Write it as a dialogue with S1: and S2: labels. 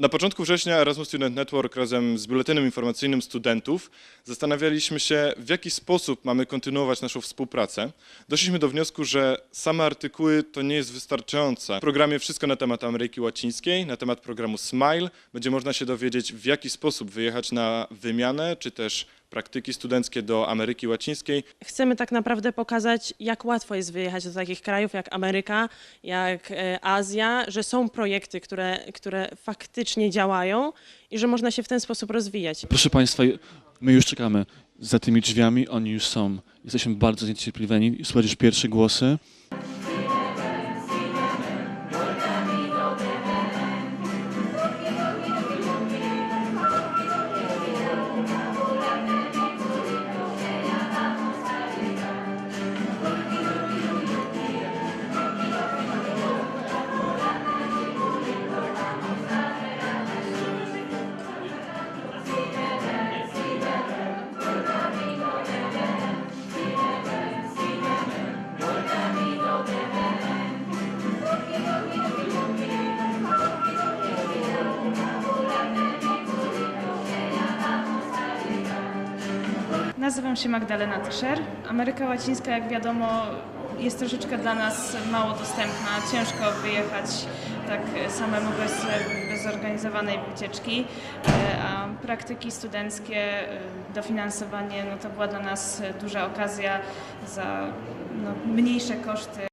S1: Na początku września Erasmus Student Network razem z Biuletynem Informacyjnym Studentów zastanawialiśmy się, w jaki sposób mamy kontynuować naszą współpracę. Doszliśmy do wniosku, że same artykuły to nie jest wystarczające. W programie wszystko na temat Ameryki Łacińskiej, na temat programu SMILE. Będzie można się dowiedzieć, w jaki sposób wyjechać na wymianę, czy też praktyki studenckie do Ameryki Łacińskiej.
S2: Chcemy tak naprawdę pokazać, jak łatwo jest wyjechać do takich krajów jak Ameryka, jak e, Azja, że są projekty, które, które faktycznie działają i że można się w ten sposób rozwijać.
S3: Proszę Państwa, my już czekamy za tymi drzwiami, oni już są. Jesteśmy bardzo zniecierpliwieni. Słuchać już pierwsze głosy.
S4: Nazywam się Magdalena Tischer. Ameryka Łacińska, jak wiadomo, jest troszeczkę dla nas mało dostępna. Ciężko wyjechać tak samemu bez, bez zorganizowanej wycieczki, E, a praktyki studenckie, e, dofinansowanie, no to była dla nas duża okazja za no, mniejsze koszty.